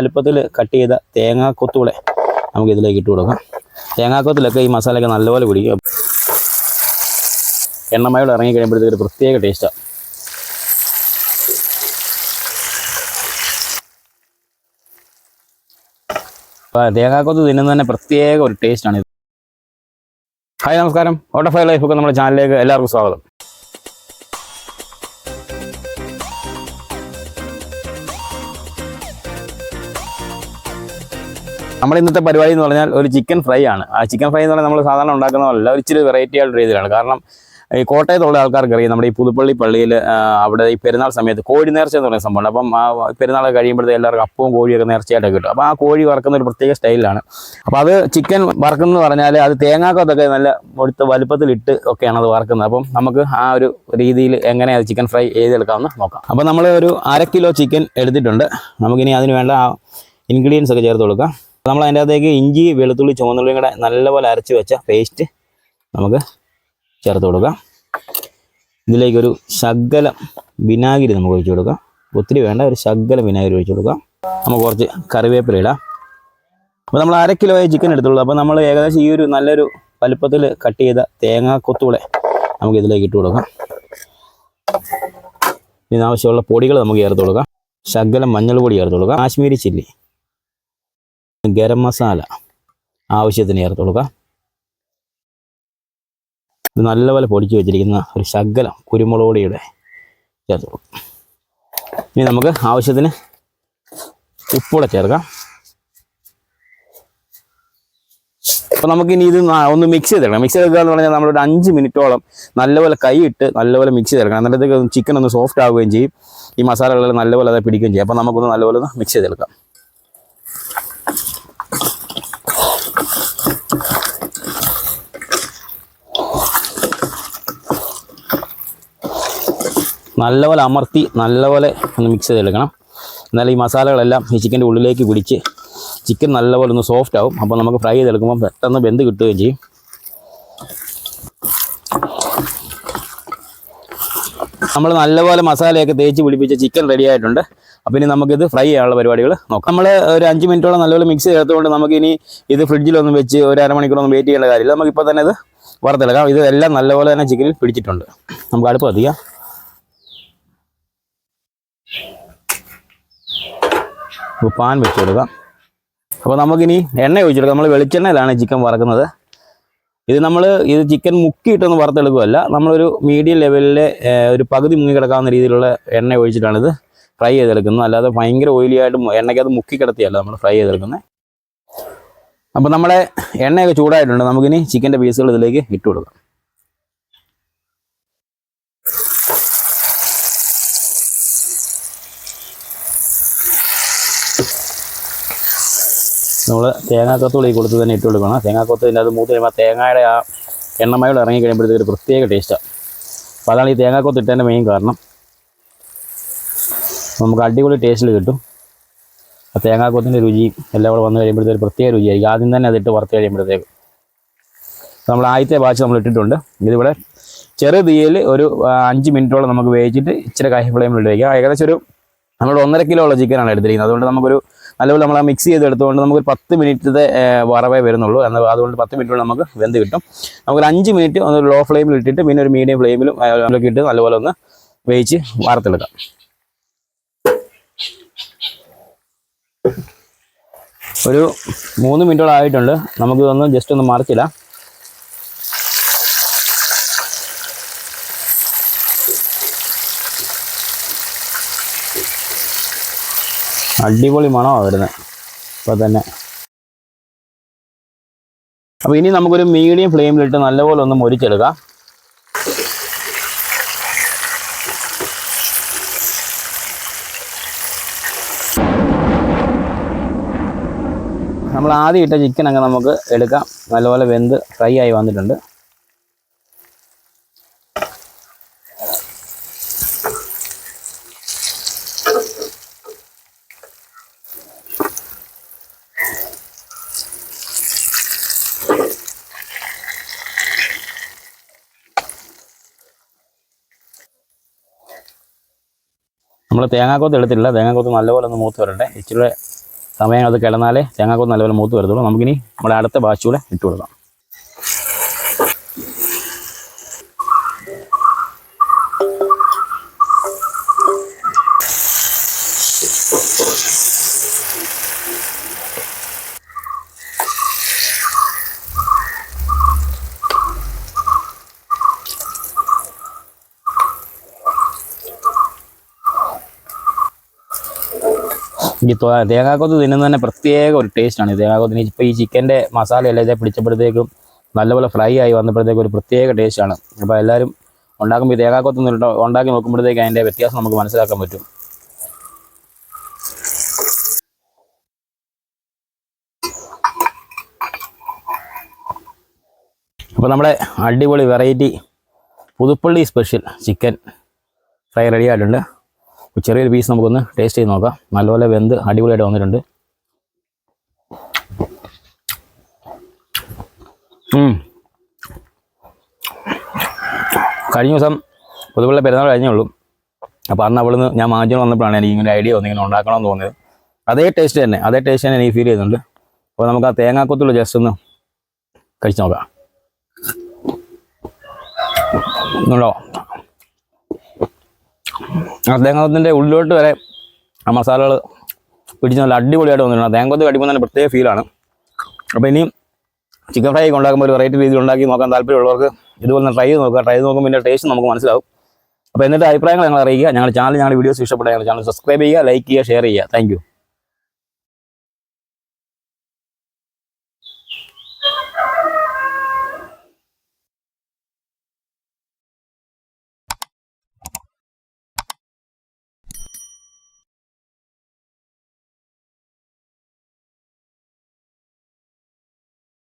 വലുപ്പത്തിൽ കട്ട് ചെയ്ത തേങ്ങാക്കൊത്തുകളെ നമുക്ക് ഇതിലേക്ക് ഇട്ട് കൊടുക്കാം. തേങ്ങാക്കൊത്തിലൊക്കെ ഈ മസാലയൊക്കെ നല്ലപോലെ പിടിക്കും. എണ്ണമയോട് ഇറങ്ങി കഴിയുമ്പോഴത്തേക്ക് ഒരു പ്രത്യേക ടേസ്റ്റാണ് തേങ്ങാക്കൊത്ത് തിന്നുന്നത് തന്നെ പ്രത്യേക ഒരു ടേസ്റ്റാണ് ഇത്. ഹായ് നമസ്കാരം. ഓട്ടോ ഫൈവ് ഒക്കെ നമ്മുടെ ചാനലിലേക്ക് എല്ലാവർക്കും സ്വാഗതം. നമ്മുടെ ഇന്നത്തെ പരിപാടി എന്ന് പറഞ്ഞാൽ ഒരു ചിക്കൻ ഫ്രൈ ആണ്. ആ ചിക്കൻ ഫ്രൈ എന്ന് പറഞ്ഞാൽ നമ്മൾ സാധാരണ ഉണ്ടാക്കുന്നതല്ല ഒരു ഇച്ചിരി വെറൈറ്റി ആയിട്ടുള്ള രീതിയിലാണ്. കാരണം ഈ കോട്ടയത്തുള്ള ആൾക്കാർക്ക് അറിയാം നമ്മുടെ ഈ പുതുപ്പള്ളി പള്ളിയിൽ അവിടെ ഈ പെരുന്നാൾ സമയത്ത് കോഴി നേർച്ച എന്ന് പറയുന്ന സംഭവമാണ് അപ്പം ആ പെരുന്നാൾ കഴിയുമ്പോഴത്തേക്ക് എല്ലാവർക്കും അപ്പവും കോഴിയൊക്കെ നേർച്ചയായിട്ടൊക്കെ കിട്ടും. അപ്പോൾ ആ കോഴി വറക്കുന്ന ഒരു പ്രത്യേക സ്റ്റൈലാണ് അപ്പോൾ അത് ചിക്കൻ വറക്കുന്നത് പറഞ്ഞാൽ അത് തേങ്ങാക്കത്തൊക്കെ നല്ല മുഴുത്ത വലുപ്പത്തിലിട്ട് ഒക്കെയാണ് അത് വറക്കുന്നത്. അപ്പം നമുക്ക് ആ ഒരു രീതിയിൽ എങ്ങനെ അത് ചിക്കൻ ഫ്രൈ ചെയ്തെടുക്കാമെന്ന് നോക്കാം. അപ്പോൾ നമ്മൾ ഒരു അര കിലോ ചിക്കൻ എടുത്തിട്ടുണ്ട്. നമുക്കിനി അതിന് വേണ്ട ആ ഇൻഗ്രീഡിയൻസ് ഒക്കെ ചേർത്ത് കൊടുക്കാം. നമ്മൾ അതിന്റെ അകത്തേക്ക് ഇഞ്ചി വെളുത്തുള്ളി ചുവന്നുള്ളിയും കൂടെ നല്ലപോലെ അരച്ച് വെച്ച പേസ്റ്റ് നമുക്ക് ചേർത്ത് കൊടുക്കാം. ഇതിലേക്കൊരു ശകലം വിനാഗിരി നമുക്ക് ഒഴിച്ചു കൊടുക്കാം. ഒത്തിരി വേണ്ട ഒരു ശകലം വിനാഗിരി ഒഴിച്ചു കൊടുക്കാം. നമുക്ക് കുറച്ച് കറിവേപ്പില ഇടാം. അപ്പോൾ നമ്മൾ അര കിലോ ചിക്കൻ എടുത്തുള്ളൂ. അപ്പോൾ നമ്മൾ ഏകദേശം ഈ ഒരു നല്ലൊരു വലുപ്പത്തിൽ കട്ട് ചെയ്ത തേങ്ങാ കൊത്തുകൂടെ നമുക്ക് ഇതിലേക്ക് ഇട്ട് കൊടുക്കാം. ഇതിനാവശ്യമുള്ള പൊടികൾ നമുക്ക് ചേർത്ത് കൊടുക്കാം. ശകലം മഞ്ഞൾ പൊടി ചേർത്ത് കൊടുക്കാം. കാശ്മീരി ചില്ലി. ഗരം മസാല ആവശ്യത്തിന് ചേർത്ത് കൊടുക്കുക ഇത് നല്ലപോലെ പൊടിച്ച് വെച്ചിരിക്കുന്ന ഒരു ശകലം കുരുമുളക് പൊടിയുടെ ചേർത്ത് കൊടുക്കും. ഇനി നമുക്ക് ആവശ്യത്തിന് ഉപ്പൂടെ ചേർക്കാം. അപ്പോൾ നമുക്കിനി ഇത് ഒന്ന് മിക്സ് ചെയ്തെടുക്കണം. മിക്സ് ചെയ്തെടുക്കുക എന്ന് പറഞ്ഞാൽ നമ്മളൊരു അഞ്ച് മിനിറ്റോളം നല്ലപോലെ കൈയിട്ട് നല്ലപോലെ മിക്സ് ചെയ്തെടുക്കണം. എന്നിട്ട് ചിക്കൻ ഒന്ന് സോഫ്റ്റ് ആവുകയും ചെയ്യും. ഈ മസാലകളെല്ലാം നല്ലപോലെ അത് പിടിക്കുകയും ചെയ്യും. അപ്പോൾ നമുക്കൊന്ന് നല്ലപോലെ ഒന്ന് മിക്സ് ചെയ്തെടുക്കാം. നല്ലപോലെ അമർത്തി നല്ലപോലെ ഒന്ന് മിക്സ് ചെയ്തെടുക്കണം. എന്നാലും ഈ മസാലകളെല്ലാം ഈ ചിക്കന്റെ ഉള്ളിലേക്ക് പിടിച്ച് ചിക്കൻ നല്ലപോലെ ഒന്ന് സോഫ്റ്റ് ആവും. അപ്പോൾ നമുക്ക് ഫ്രൈ ചെയ്തെടുക്കുമ്പോൾ പെട്ടെന്ന് വെന്ത് കിട്ടുകയും ചെയ്യും. നമ്മൾ നല്ലപോലെ മസാലയൊക്കെ തേച്ച് പിടിപ്പിച്ച ചിക്കൻ റെഡി ആയിട്ടുണ്ട്. അപ്പോൾ ഇനി നമുക്കിത് ഫ്രൈ ചെയ്യാനുള്ള പരിപാടികൾ നോക്കാം. നമ്മൾ ഒരു അഞ്ച് മിനിറ്റോളം നല്ലപോലെ മിക്സ് ചേർത്തുകൊണ്ട് നമുക്കിനി ഇത് ഫ്രിഡ്ജിലൊന്നും വെച്ച് ഒരു അരമണിക്കൂറൊന്നും വെയിറ്റ് ചെയ്യേണ്ട കാര്യമില്ല. നമുക്കിപ്പോൾ തന്നെ ഇത് വറുത്തെടുക്കാം. ഇത് എല്ലാം നല്ലപോലെ തന്നെ ചിക്കനിൽ പിടിച്ചിട്ടുണ്ട്. നമുക്ക് അടുപ്പ് കത്തിക്കാം പാൻ വെച്ച് കൊടുക്കാം. അപ്പോൾ നമുക്കിനി എണ്ണ ഒഴിച്ചെടുക്കാം. നമ്മൾ വെളിച്ചെണ്ണയിലാണ് ചിക്കൻ വറക്കുന്നത്. ഇത് നമ്മൾ ഇത് ചിക്കൻ മുക്കിയിട്ടൊന്ന് വറുത്തെടുക്കുകയല്ല. നമ്മളൊരു മീഡിയം ലെവലിലെ ഒരു പകുതി മുങ്ങി കിടക്കാവുന്ന രീതിയിലുള്ള എണ്ണ ഒഴിച്ചിട്ടാണ് ഇത് ഫ്രൈ ചെയ്തെടുക്കുന്നത്. അല്ലാതെ ഭയങ്കര ഓയിലി ആയിട്ട് എണ്ണയ്ക്കകത്ത് മുക്കി കിടത്തിയല്ല നമ്മൾ ഫ്രൈ ചെയ്തെടുക്കുന്നത് അപ്പോൾ നമ്മുടെ എണ്ണയൊക്കെ ചൂടായിട്ടുണ്ട്. നമുക്കിനി ചിക്കന്റെ പീസുകൾ ഇതിലേക്ക് ഇട്ട് കൊടുക്കാം നമ്മൾ തേങ്ങാക്കൊത്തുള്ളി കൊടുത്ത് തന്നെ ഇട്ട് കൊടുക്കണം. തേങ്ങാക്കൊത്ത് ഇതിന്റെ അത് മൂത്ത് കഴിയുമ്പോൾ തേങ്ങയുടെ ആ എണ്ണമയോട് ഇറങ്ങി കഴിയുമ്പോഴത്തേക്ക് ഒരു പ്രത്യേക ടേസ്റ്റാണ് അപ്പോൾ അതാണ് ഈ തേങ്ങാക്കൊത്ത് ഇട്ടതിന്റെ മെയിൻ കാരണം. നമുക്ക് അടിപൊളി ടേസ്റ്റിൽ കിട്ടും. ആ തേങ്ങാക്കൊത്തിന്റെ രുചിയും എല്ലാം കൂടെ വന്നു കഴിയുമ്പോഴത്തേക്ക് പ്രത്യേക രുചിയായിരിക്കും. ആദ്യം തന്നെ അതിട്ട് വറുത്ത് കഴിയുമ്പോഴത്തേക്ക്. നമ്മൾ ആദ്യത്തെ ബാച്ച് നമ്മൾ ഇട്ടിട്ടുണ്ട്. ഇതിവിടെ ചെറിയ തീയിൽ ഒരു അഞ്ച് മിനിറ്റോളം നമുക്ക് വേവിച്ചിട്ട് ഇച്ചിരി കൈ ഫ്ലെയിമിൽ വയ്ക്കാം ഏകദേശം ഒരു നമ്മൾ ഒന്നര കിലോ ഉള്ള ചിക്കനാണ് എടുത്തിരിക്കുന്നത്. അതുകൊണ്ട് നമുക്കൊരു നല്ലപോലെ നമ്മൾ ആ മിക്സ് ചെയ്തെടുത്തുകൊണ്ട് നമുക്കൊരു പത്ത് മിനിറ്റത്തെ വറവേ വരുന്നുള്ളൂ. എന്നാൽ അതുകൊണ്ട് പത്ത് മിനിറ്റ് കൊണ്ട് നമുക്ക് വെന്ത് കിട്ടും. നമുക്കൊരു അഞ്ച് മിനിറ്റ് ഒന്ന് ലോ ഫ്ലെയിമിൽ ഇട്ടിട്ട് പിന്നെ ഒരു മീഡിയം ഫ്ലെയിമിലും അതിലൊക്കെ ഇട്ട് നല്ലപോലെ ഒന്ന് വേവിച്ച് വാർത്തെടുക്കാം ഒരു മൂന്ന് മിനിറ്റോളം ആയിട്ടുണ്ട്. നമുക്കിതൊന്ന് ജസ്റ്റ് ഒന്ന് മറിച്ചിടാം. അടിപൊളി മണമാണ് വരുന്നത് ഇപ്പോൾ തന്നെ. അപ്പോൾ ഇനി നമുക്കൊരു മീഡിയം ഫ്ലെയിമിലിട്ട് നല്ലപോലെ ഒന്ന് മൊരിച്ചെടുക്കാം. നമ്മൾ ആദ്യം ഇട്ട ചിക്കൻ അങ്ങ് നമുക്ക് എടുക്കാം. നല്ലപോലെ വെന്ത് ഫ്രൈ ആയി വന്നിട്ടുണ്ട്. നമ്മൾ തേങ്ങാക്കൊത്ത് എടുത്തിട്ടില്ല. തേങ്ങാക്കൊത്ത് നല്ലപോലെ ഒന്ന് മൂത്ത് വരട്ടെ. ഇച്ചിരി സമയം അത് കിടന്നാലേ തേങ്ങാക്കൊത്ത് നല്ലപോലെ മൂത്ത് വരത്തുള്ളൂ. നമുക്കിനി നമ്മുടെ അടുത്ത ബാച്ച് കൂടെ ഇട്ട് കൊടുക്കാം ഈ തേങ്ങാക്കൊത്ത് തിന്നുന്നത് തന്നെ പ്രത്യേക ഒരു ടേസ്റ്റാണ് തേങ്ങാക്കൊത്ത് തേങ്ങാക്കൊത്തിന് ഇപ്പോൾ ഈ ചിക്കന്റെ മസാലയെല്ലാം ഇതേ പിടിച്ചപ്പോഴത്തേക്കും നല്ലപോലെ ഫ്രൈ ആയി വന്നപ്പോഴത്തേക്കും ഒരു പ്രത്യേക ടേസ്റ്റാണ് അപ്പോൾ എല്ലാവരും ഉണ്ടാക്കുമ്പോൾ ഈ തേങ്ങാക്കൊത്ത് ഉണ്ടാക്കി നോക്കുമ്പോഴത്തേക്ക് അതിന്റെ വ്യത്യാസം നമുക്ക് മനസ്സിലാക്കാൻ പറ്റും. അപ്പോൾ നമ്മുടെ അടിപൊളി variety Puthuppally special chicken fry ready ആയിട്ടുണ്ട്. ചെറിയൊരു പീസ് നമുക്കൊന്ന് ടേസ്റ്റ് ചെയ്ത് നോക്കാം. നല്ലപോലെ വെന്ത് അടിപൊളിയായിട്ട് വന്നിട്ടുണ്ട്. കഴിഞ്ഞ ദിവസം പുതുപ്പള്ളി പെരുന്നാൾ കഴിഞ്ഞേ ഉള്ളൂ അപ്പോൾ അന്ന് അവിടുന്ന് ഞാൻ മാഞ്ചിന് വന്നപ്പോഴാണ് എനിക്ക് ഇങ്ങനെ ഐഡിയ വന്നിങ്ങനെ ഉണ്ടാക്കണമെന്ന് തോന്നിയത്. അതേ ടേസ്റ്റ് തന്നെ അതേ ടേസ്റ്റ് തന്നെ എനിക്ക് ഫീൽ ചെയ്യുന്നുണ്ട്. അപ്പോൾ നമുക്ക് ആ തേങ്ങാക്കൊത്തുള്ള ജസ്റ്റ് ഒന്ന് കഴിച്ച് നോക്കാം. ഉണ്ടോ? ആ തേങ്ങാത്തിന്റെ ഉള്ളിലോട്ട് വരെ ആ മസാലകൾ പിടിച്ച് നല്ല അടിപൊളിയായിട്ട് വന്നിട്ടുണ്ട്. തേങ്ങക്കൊത്ത് കടിക്കുമ്പോൾ തന്നെ പ്രത്യേക ഫീലാണ് അപ്പോൾ ഇനിയും ചിക്കൻ ഫ്രൈ ഒക്കെ ഉണ്ടാക്കുമ്പോൾ ഒരു വെറൈറ്റി രീതിയിൽ ഉണ്ടാക്കി നോക്കാൻ താല്പര്യമുള്ളവർക്ക് ഇതുപോലെ ട്രൈ ചെയ്ത് നോക്കുക. ട്രൈ ചെയ്ത് നോക്കുമ്പോൾ ഇതിന്റെ ടേസ്റ്റ് നമുക്ക് മനസ്സിലാവും. അപ്പോൾ എന്നിട്ട് അഭിപ്രായങ്ങൾ ഞങ്ങൾ അറിയിക്കുക. ഞങ്ങളുടെ ചാനൽ ഞങ്ങളുടെ വീഡിയോസ് ഇഷ്ടപ്പെട്ട ഞങ്ങളുടെ ചാനൽ സബ്സ്ക്രൈബ് ചെയ്യുക ലൈക്ക് ചെയ്യുക ഷെയർ ചെയ്യുക. താങ്ക്